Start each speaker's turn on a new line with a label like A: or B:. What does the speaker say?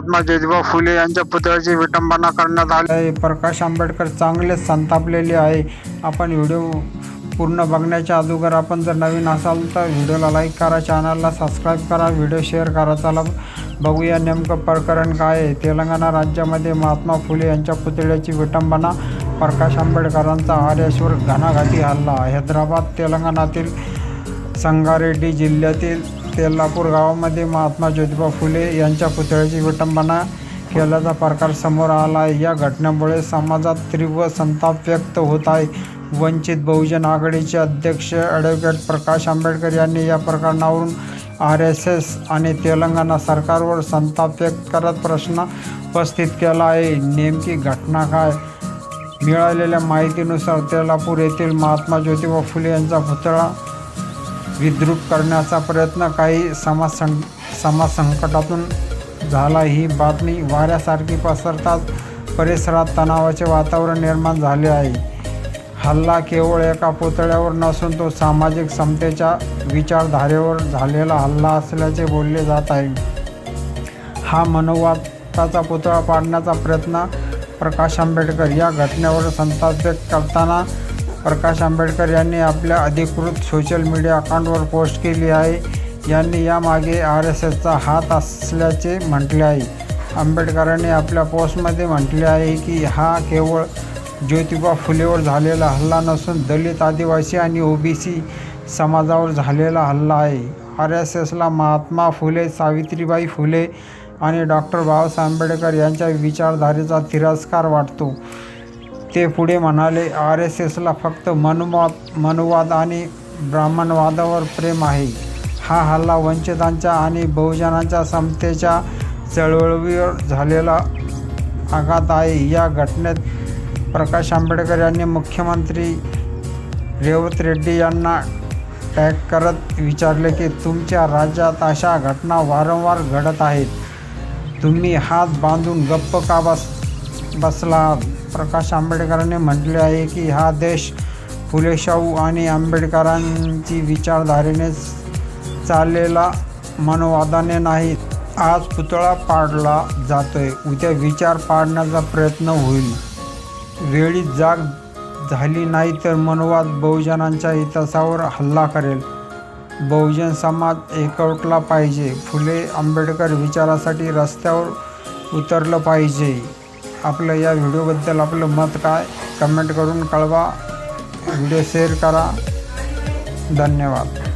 A: महात्मा ज्योतिबा फुले यांच्या पुतळ्याची विटंबना करण्यात आली. आहे. प्रकाश आंबेडकर चांगलेच संतापलेले आहे. आपण व्हिडिओ पूर्ण बघण्याच्या अगोदर आपण जर नवीन असाल तर व्हिडिओला लाईक करा चॅनलला सबस्क्राईब करा व्हिडिओ शेअर करा. चला बघूया नेमकं प्रकरण काय आहे. तेलंगणा राज्यामध्ये महात्मा फुले यांच्या पुतळ्याची विटंबना प्रकाश आंबेडकरांचा आर्यश्वर घणाघाती हल्ला. हैदराबाद तेलंगणातील संगारेड्डी जिल्ह्यातील तेल्लापूर गावामध्ये महात्मा ज्योतिबा फुले यांच्या पुतळ्याची विटंबना केल्याचा प्रकार समोर आला. आहे या घटनेमुळे समाजात तीव्र संताप व्यक्त होत आहे. वंचित बहुजन आघाडीचे अध्यक्ष ॲडव्होकेट प्रकाश आंबेडकर यांनी या प्रकरणावरून आर एस एस आणि तेलंगणा सरकारवर संताप व्यक्त करत प्रश्न उपस्थित केला आहे. नेमकी घटना काय? मिळालेल्या माहितीनुसार तेलापूर येथील महात्मा ज्योतिबा फुले यांचा पुतळा विद्रुप करण्याचा प्रयत्न काही समाज सं समाज संकटातून झाला. ही बातमी वाऱ्यासारखी पसरताच परिसरात तणावाचे वातावरण निर्माण झाले आहे. हल्ला केवळ एका पुतळ्यावर नसून तो सामाजिक समतेच्या विचारधारेवर झालेला हल्ला असल्याचे बोलले जात आहे. हा मनोवादाचा पुतळा पाडण्याचा प्रयत्न प्रकाश आंबेडकर या घटनेवर संताप व्यक्त करताना प्रकाश आंबेडकर यांनी आपल्या अधिकृत सोशल मीडिया अकाउंटवर पोस्ट केली आहे. यांनी यामागे आर एस एसचा हात असल्याचे म्हटले आहे. आंबेडकरांनी आपल्या पोस्टमध्ये म्हटले आहे की हा केवळ ज्योतिबा फुलेवर झालेला हल्ला नसून दलित आदिवासी आणि ओबीसी समाजावर झालेला हल्ला आहे. आर एस एसला महात्मा फुले सावित्रीबाई फुले आणि डॉक्टर बाबासाहेब आंबेडकर यांच्या विचारधारेचा तिरस्कार वाटतो. ते पुढे म्हणाले आर एस एसला फक्त मनुवाद मनुवाद आणि ब्राह्मणवादावर प्रेम आहे. हा हल्ला वंचितांच्या आणि बहुजनांच्या समतेच्या चळवळीवर झालेला आघात आहे. या घटनेत प्रकाश आंबेडकर यांनी मुख्यमंत्री रेवत रेड्डी यांना टॅग करत विचारले की तुमच्या राज्यात अशा घटना वारंवार घडत आहेत. तुम्ही हात बांधून गप्प का बस बसला आहात? प्रकाश आंबेडकरांनी म्हटले आहे की हा देश फुले शाहू आणि आंबेडकरांची विचारधारेने चाललेला मनोवादाने नाही आज पुतळा पाडला जातोय. उद्या विचार पाडण्याचा प्रयत्न होईल. वेळी जाग झाली नाही तर मनोवाद बहुजनांच्या इतिहासावर हल्ला करेल. बहुजन समाज एकवटला पाहिजे. फुले आंबेडकर विचारासाठी रस्त्यावर उतरलं पाहिजे. आपलं या व्हिडिओबद्दल आपलं मत काय? कमेंट करून कळवा. व्हिडिओ शेअर करा. धन्यवाद.